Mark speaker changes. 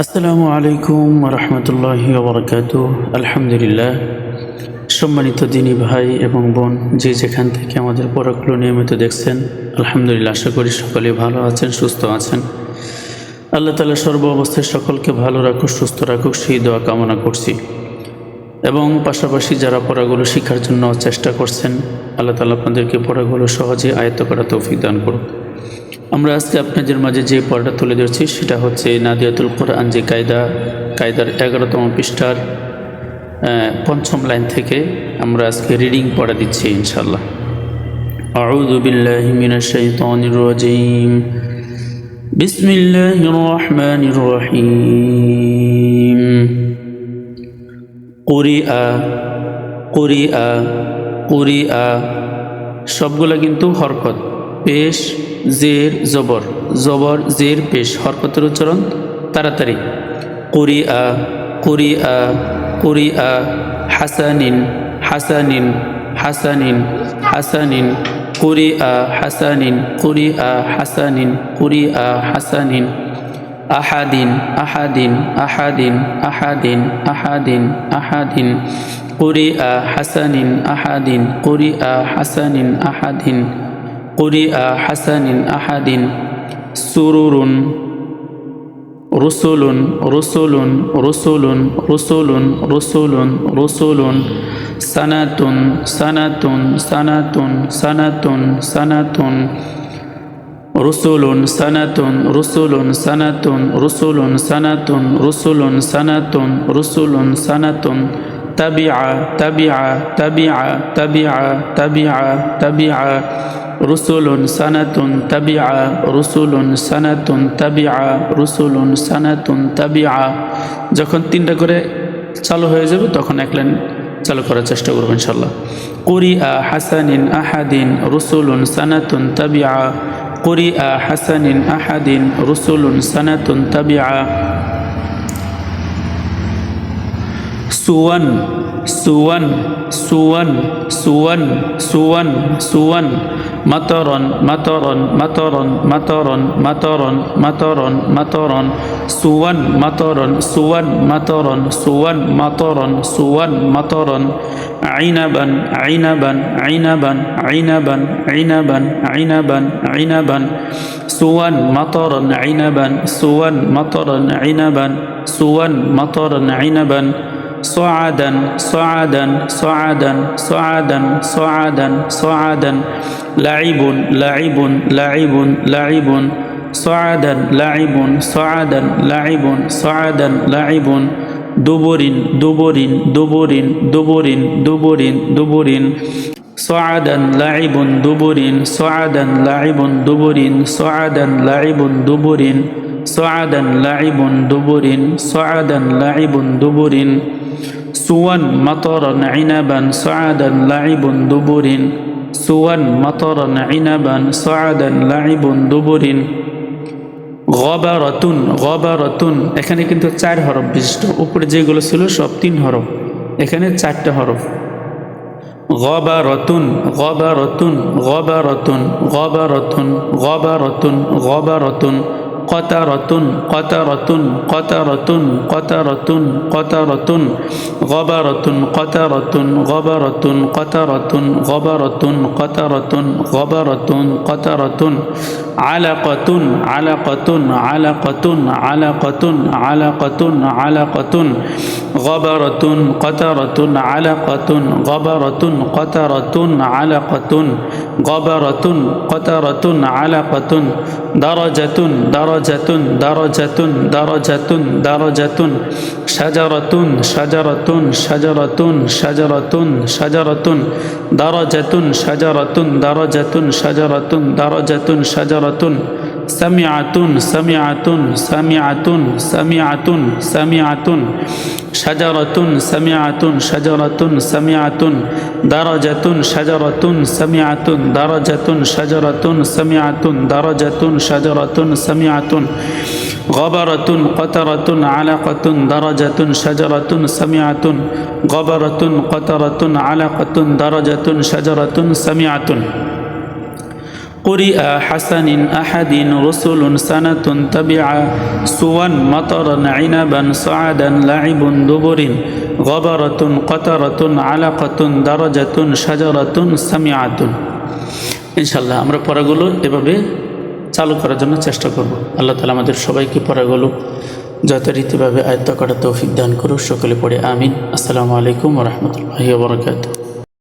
Speaker 1: আসসালামু আলাইকুম রহমতুল্লাহি ওবরকাত আলহামদুলিল্লাহ। সম্মানিত দিনী ভাই এবং বোন, যে যেখান থেকে আমাদের পড়াগুলো নিয়মিত দেখছেন, আলহামদুলিল্লাহ আশা করি সকলে ভালো আছেন, সুস্থ আছেন। আল্লাহ তালা সর্ব অবস্থায় সকলকে ভালো রাখুক, সুস্থ রাখুক, সেই দোয়া কামনা করছি। এবং পাশাপাশি যারা পড়াগুলো শেখার জন্য চেষ্টা করছেন, আল্লাহ তালা আপনাদেরকে পড়াগুলো সহজে আয়ত্ত করা তৌফিক দান করুক। আমরা আজকে আপনাদের মাঝে যে পড়াটা তুলে ধরছি সেটা হচ্ছে নাদিয়াতুল কোরআন যে কায়দা কায়দার এগারোতম পৃষ্ঠার আহ, পঞ্চম লাইন থেকে আমরা আজকে রিডিং পড়া দিচ্ছি ইনশাল্লাহ أعوذ بالله من الشيطان الرجيم بسم الله الرحمن الرحيم قرئ قرئ قرئ সবগুলো কিন্তু হরকত পেশ, জের, জবর। জবর, জের, পেশ। হরকতের উচ্চারণ তাড়াতাড়ি। কুরিআ কুরিআ কুরিআ হাসানিন হাসানিন হাসানিন হাসানিন। কুরিআ হাসানিন কুরিআ হাসানিন কুরিআ হাসানিন। আহাদিন আহাদিন আহাদিন আহাদিন আহাদিন আহাদিন। কুরিআ হাসানিন, আহাদিন। কুরিআ হাসানিন, আহাদিন। কুরিআ হাসানিন আহাদিন সুরুরুন রসুলুন রসুলুন রসুলুন রসুলুন রসুলুন রসুলুন সানাতুন সানাতুন সানাতুন সানাতুন সানাতুন রসুলুন সানাতুন রসুলুন সানাতুন রসুলুন সানাতুন রসুলুন সানাতুন রসুলুন সানাতুন তাবিআ তাবিআ তাবিআ তাবিআ তাবিআ তাবিআ রসুলুন সানাতুন তাবিআ, রসুলুন সানাতুন তাবিআ, রসুলুন সানাতুন তাবিআ। যখন তিনটা করে চালু হয়ে যাবে, তখন এক লাইন চালু করার চেষ্টা করব ইনশাল্লাহ কুরিআ হাসানিন আহাদিন, রসুলুন সানাতুন তাবিআ। কুরিআ হাসানিন আহাদিন, রসুলুন সানাতুন তাবিআ। সুওয়ান সুওয়ান সুওয়ান সুওয়ান সুওয়ান সুওয়ান মাতরন মাতরন মাতরন মাতরন মাতরন মাতরন মাতরন সুওয়ান মাতরন সুওয়ান মাতরন সুওয়ান মাতরন সুওয়ান মাতরন আইনাবান আইনাবান আইনাবান আইনাবান আইনাবান আইনাবান আইনাবান। সুওয়ান মাতরন আইনাবান সুওয়ান মাতরন আইনাবান। সুওয়ান মাতরন আইনাবান। صعدا صعدا صعدا صعدا صعدا صعدا. لعب لعب لعب لعب. صعدا لعب صعدا لعب صعدا لعب. دبر دبر دبر دبر دبر دبر. صعدا لعب دبر. صعدا لعب دبر. صعدا لعب دبر. صعدا لعب دبر. صعدا لعب دبر. সুয়ান মাতরন আইনাবান সাদান লাইবুন দুবুরিন। সুয়ান মাতরন আইনাবান সাদান লাইবুন দুবুরিন। গবারতুন গবারতুন। এখানে কিন্তু চার হরফ বিশিষ্ট। উপরে যেগুলো ছিল সব তিন হরফ। এখানে চারটে হরফ। গবারতুন গবারতুন গবারতুন গবারতুন গবারতুন গবারতুন গবারতুন। কতারতুন কতারতুন কতারতুন কতারতুন কতারতুন গবারতুন কতারতুন গবারতুন কতারতুন গবারতুন কতারতুন গবারতুন কতারতুন আলাকতুন আলাকতুন আলাকতুন আলাকতুন আলাকতুন আলাকতুন। গবারতুন, কতারতুন, আলাকতুন। গবারতুন, কতারতুন, আলাকতুন। গবারতুন, কতারতুন, আলাকতুন। দারাজাতুন দারাজাতুন দারাজাতুন দারাজাতুন দারাজাতুন। শাজারাতুন শাজারাতুন শাজারাতুন শাজারাতুন শাজারাতুন দারাজাতুন শাজারাতুন দারাজাতুন শাজারাতুন দারাজাতুন শাজারাতুন সামিআতুন সামিআতুন সামিআতুন সামিআতুন সামিআতুন শাজারাতুন সামিআতুন শাজারাতুন সামিআতুন দারাজাতুন শাজারাতুন সামিআতুন দারাজাতুন শাজারাতুন সামিআতুন দারাজাতুন শাজারাতুন সামিআতুন غبرة قطرة علقة درجة شجرة سمعة غبرة قطرة علقة درجة شجرة سمعة قرئ حسن أحد رسل سنة تبعا سوا مطرا عنبا صعدا لعب دبر غبرة قطرة علقة درجة شجرة سمعة ইনশাল্লাহ আমরা পড়াগুলো এভাবে চালু করার জন্য চেষ্টা করব আল্লাহ তালা আমাদের সবাইকে পড়াগুলো যথারীতিভাবে আয়ত্ত করা তৌফিক দান করুক সকলে পড়ে আমিন আসসালামু আলাইকুম রহমতুল্লাহি বরকাত